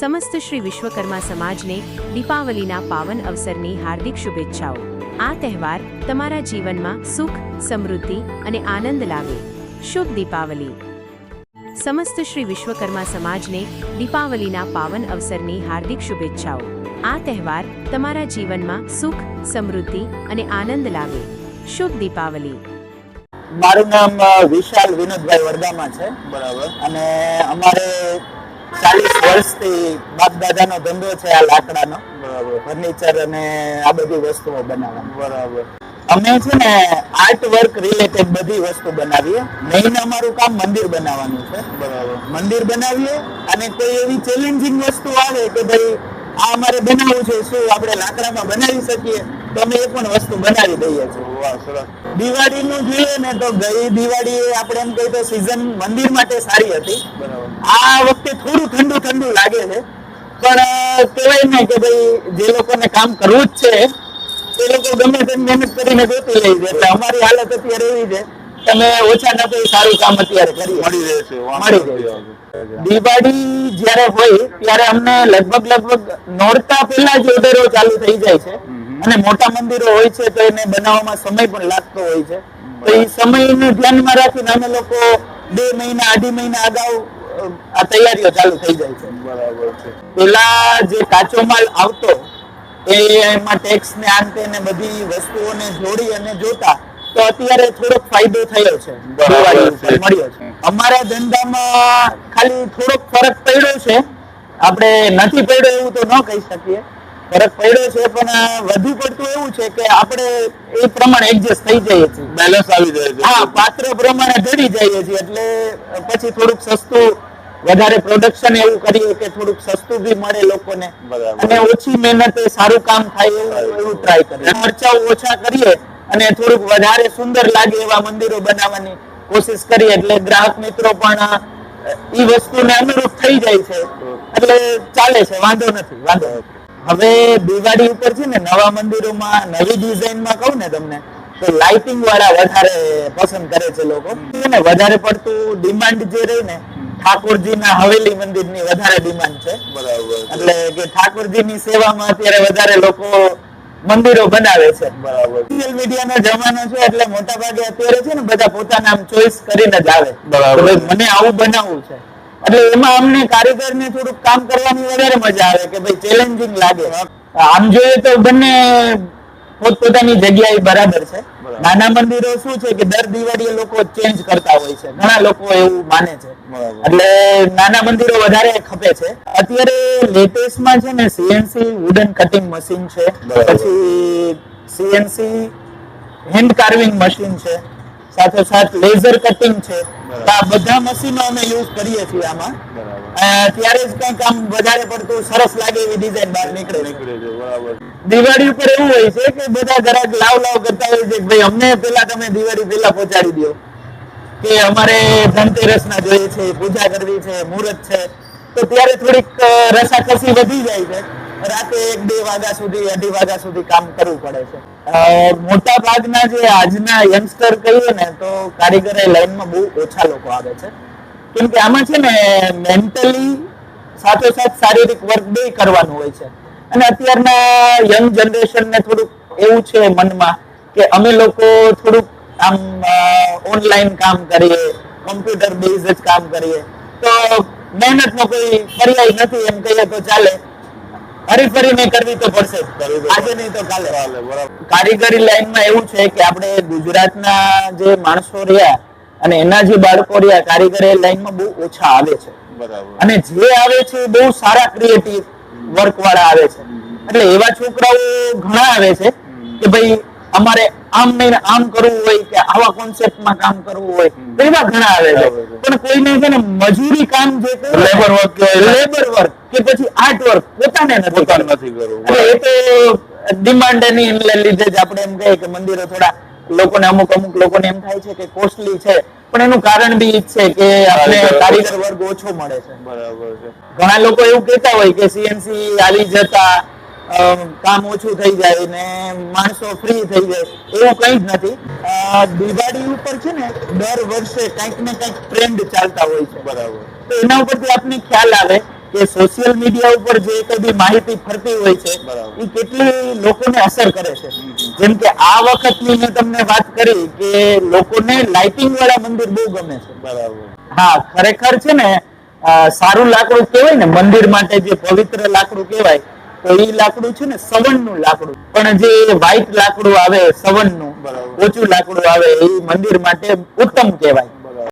સમસ્ત શ્રી વિશ્વકર્મા સમાજને દીપાવલીના પાવન અવસરની હાર્દિક શુભેચ્છાઓ. આ તહેવાર તમારા જીવનમાં સુખ સમૃદ્ધિ અને આનંદ લાવે. શુભ દીપાવલી. સમસ્ત શ્રી વિશ્વકર્મા સમાજને દીપાવલીના પાવન અવસરની હાર્દિક શુભેચ્છાઓ. આ તહેવાર તમારા જીવનમાં સુખ સમૃદ્ધિ અને આનંદ લાવે. શુભ દીપાવલી. મારું નામ વિશાલ વિનોદભાઈ વડગામા છે. બરાબર. અને અમારે ચાલીસ વર્ષથી બાપ દાદાનો ધંધો છે આ લાકડાનો. બરાબર. ફર્નિચર અને આ બધી વસ્તુઓ બનાવવાની. બરાબર. અમે છે ને આર્ટ વર્ક રિલેટેડ બધી વસ્તુ બનાવીએ. મેઇન અમારું કામ મંદિર બનાવવાનું છે. બરાબર. મંદિર બનાવીએ અને કોઈ એવી ચેલેન્જિંગ વસ્તુ આવે કે ભાઈ આ અમારે બનાવવું છે શું આપણે લાકડામાં બનાવી શકીએ? અમે એ પણ વસ્તુ બનાવી દઈએ છીએ. દિવાળીનું જોઈએ ને તો ગઈ દિવાળી આપણે એમ કહીએ તો સીઝન મંદિર માટે સારી હતી. આ વખતે થોડું ઠંડુ ઠંડુ લાગે છે. પણ કહેવાય ને કે ભાઈ જે લોકોને કામ કરવું જ છે એ લોકો ગમે તેમ મહેનત કરીને ગોતી લે છે. એટલે અમારી હાલત અત્યારે એવી છે. તમે ઓછા નફે સારું કામ અત્યારે કરી મળી રહેશે મળી રહેશે. દિવાળી જ્યારે હોય ત્યારે અમને લગભગ લગભગ નોરતા પહેલા જ ઓર્ડરો ચાલુ થઈ જાય છે. અને મોટા મંદિરો હોય છે તો એને બનાવવામાં સમય પણ લાગતો હોય છે. તો એ સમયને ધ્યાનમાં રાખીને અમે લોકો બે મહિના અઢી મહિના અગાઉ આ તૈયારીઓ ચાલુ થઈ જાય છે. બરાબર છે. પેલા જે કાચો માલ આવતો એ એમાં ટેક્સ ને આંતે ને બધી વસ્તુઓને જોડી અને જોતા તો અત્યારે થોડોક ફાયદો થયો છે. બરાબર છે. મળ્યો છે. અમારા ધંધામાં ખાલી થોડોક ફરક પડ્યો છે. આપણે નથી પડ્યો એવું તો ન કહી શકીએ. ફરક પડ્યો છે પણ વધુ પડતું એવું છે કે આપણે એ પ્રમાણે એડજસ્ટ થઈ જઈએ છીએ. બેલેન્સ આવી જાય છે. હા પાત્ર પ્રમાણે ઘડી જઈએ છીએ એટલે પછી થોડુંક સસ્તું વધારે પ્રોડક્શન એવું કરીએ કે થોડુંક સસ્તું બી મળે લોકોને. અને ઓછી મહેનતે સારું કામ થાય એવું એવું ટ્રાય કરીએ. ખર્ચાઓ ઓછા કરીએ અને થોડુંક વધારે સુંદર લાગે એવા મંદિરો બનાવવાની કોશિશ કરીએ એટલે ગ્રાહક મિત્રો પણ એ વસ્તુને અનુરૂપ થઈ જાય છે. એટલે ચાલે છે વાંધો નથી વાંધો નથી. હવે દિવાળી ઉપર છે ને નવા મંદિરોમાં નવી ડિઝાઇનમાં કહું ને તમને તો લાઇટિંગ વાળા વધારે પસંદ કરે છે લોકો. ને વધારે પડતું ડિમાન્ડ જે રહી ને ઠાકોરજીના હવેલી મંદિરની વધારે ડિમાન્ડ છે. બરાબર એટલે કે ઠાકોરજીની સેવામાં અત્યારે વધારે લોકો મંદિરો બનાવે છે. બરાબર. સોશિયલ મીડિયાનો જમાનો છે એટલે મોટા ભાગે અત્યારે છે ને બધા પોતાના આમ ચોઈસ કરીને જ આવે. બરાબર. મને આવું બનાવવું છે. એટલે એમાં અમને કારીગરને થોડુંક કામ કરવાની વધારે મજા આવે કે ભાઈ ચેલેન્જિંગ લાગે. આમ જોઈએ તો બંને પોતપોતાની જગ્યાએ બરાબર છે. નાના મંદિરો શું છે કે દર દિવાળીએ લોકો ચેન્જ કરતા હોય છે. ઘણા લોકો એવું માને છે. એટલે નાના મંદિરો વધારે ખપે છે. અત્યારે લેટેસ્ટમાં છે ને સીએનસી વુડન કટિંગ મશીન છે. પછી સીએનસી હેન્ડ કાર્વિંગ મશીન છે. સાથે સાથ લેઝર કટિંગ છે. આ બધા મશીનો અમે યુઝ કરીએ છીએ આમાં. ત્યારે જ કંઈક આમ વધારે પડતું સરસ લાગે એવી ડિઝાઇન બહાર નીકળે. નીકળે છે બરાબર. દિવાળી ઉપર એવું હોય છે કે બધા ગ્રાહક લાવ લાવ કરતા હોય છે કે ભાઈ અમને પેલા તમે દિવાળી પેલા પહોંચાડી દો. કે અમારે ધનતેરસના જોઈએ છે પૂજા કરવી છે મુહૂર્ત છે. તો ત્યારે થોડીક રસાકસી વધી જાય છે. રાતે એક, બે વાગ્યા સુધી, અઢી વાગ્યા સુધી કામ કરવું પડે છે. મોટા ભાગના જે આજના યંગસ્ટર કહીએ ને, તો કારીગરે લાઈનમાં બહુ ઓછા લોકો આવે છે. કેમ કે આમાં છે ને મેન્ટલી સાથોસાથ શારીરિક વર્ક બે કરવાનું હોય છે. અને અત્યારના યંગ જનરેશનને થોડુંક એવું છે મનમાં કે અમે લોકો થોડુંક આમ ઓનલાઈન કામ કરીએ કમ્પ્યુટર બેઝ જ કામ કરીએ. તો મહેનતનો કોઈ પર્યાય નથી એમ કહીએ તો ચાલે. હરી ફરીને કરવી તો પડશે. આજે નહીં તો કાલે. કારીગરી લાઈનમાં એવું છે કે આપણે ગુજરાતના જે માણસો રહ્યા અને એના જે બાળકો રહ્યા કારીગરી લાઈનમાં બહુ ઓછા આવે છે. બરાબર. અને જે આવે છે બહુ સારા ક્રિએટિવ વર્ક વાળા આવે છે. એટલે એવા છોકરાઓ ઘણા આવે છે કે ભાઈ અમારે આમ નહીં આમ કરવું હોય કે આવા કોન્સેપ્ટમાં કામ કરવું હોય એવા ઘણા આવે છે. પણ કોઈને છે ને મજૂરી કામ જે લેબર વર્ક લેબર વર્ક કે પછી આર્ટ વર્ક પોતાને નથી કરવું. એ તો ડિમાન્ડ એની લીધે જ આપણે એમ કહીએ કે મંદિરો થોડા લોકોને અમુક અમુક લોકોને એમ થાય છે કે કોસ્ટલી છે. પણ એનું કારણ બી એ છે કે આપણે કારીગર- વર્ગ ઓછો મળે છે. બરાબર છે. ઘણા લોકો એવું કહેતા હોય કે સીએનસી આવી જતા કામ ઓછું થઈ જાય ને માણસો ફ્રી થઈ જાય એવું કંઈ જ નથી. દિવાળી ઉપર છે ને દર વર્ષે કંઈક ને કંઈક ટ્રેન્ડ ચાલતા હોય છે બરાબર. તો એના ઉપરથી આપને ખ્યાલ આવે કે સોશિયલ મીડિયા ઉપર જે કદી માહિતી ફરતી હોય છે. એ કેટલી લોકોને અસર કરે છે. જેમ કે આ વખતની મેં તમને વાત કરી કે લોકોને લાઇટિંગ વાળા મંદિર બહુ ગમે છે. બરાબર. હા ખરેખર છે ને સારું લાકડું કહેવાય ને મંદિર માટે જે પવિત્ર લાકડું કહેવાય તો એ લાકડું છે ને સવનનું લાકડું પણ જે વ્હાઈટ લાકડું આવે સવનનું બરાબર. ઓછું લાકડું આવે એ મંદિર માટે ઉત્તમ કહેવાય